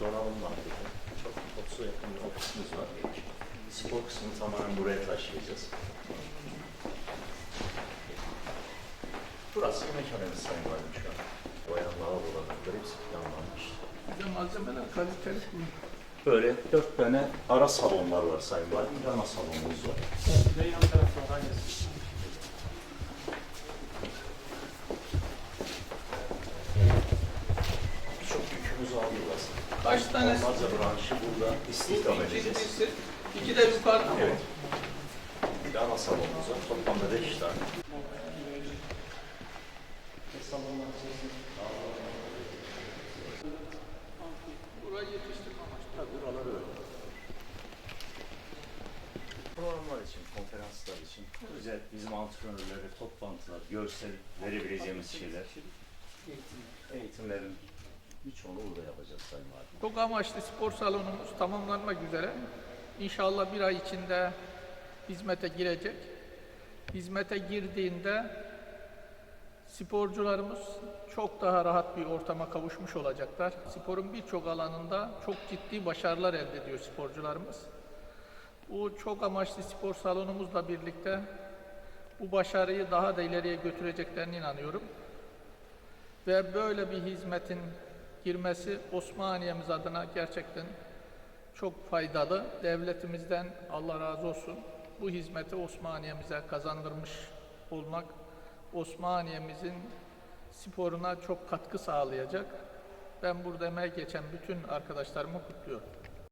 Donanım burada. Çok 30'a yakın bir ofisimiz var. Spor kısmını tamamen buraya taşıyacağız. Burası mekanemiz sayın valim şu an. Boyan lavabolar, hepsi planlanmış. Bir malzemeler kaliteli. Böyle dört tane ara salonlar var sayın valim. Bir ana salonumuz var. De yan tarafta aynısı. Birçok yükümüz aldı burası. Kaç tane Onlarca branşı burada istihdam edeceğiz. İki de yukarıda mı? Evet. Bir de ana salonumuz var. Toplamda beş tane. Burayı yetiştirme amaçlı. Tabii buraları öyle. Programlar için, konferanslar için, özel bizim antrenörlere toplantılar, görsel verebileceğimiz şeyler, eğitimlerin birçoğunu burada yapacağız Sayın Valim. Çok amaçlı spor salonumuz tamamlanmak üzere. İnşallah bir ay içinde hizmete girecek. Hizmete girdiğinde sporcularımız çok daha rahat bir ortama kavuşmuş olacaklar. Sporun birçok alanında çok ciddi başarılar elde ediyor sporcularımız. Bu çok amaçlı spor salonumuzla birlikte bu başarıyı daha da ileriye götüreceklerine inanıyorum. Ve böyle bir hizmetin girmesi Osmaniye'miz adına gerçekten çok faydalı. Devletimizden Allah razı olsun bu hizmeti Osmaniye'mize kazandırmış olmak Osmaniye'mizin sporuna çok katkı sağlayacak. Ben burada emeği geçen bütün arkadaşlarımı kutluyorum.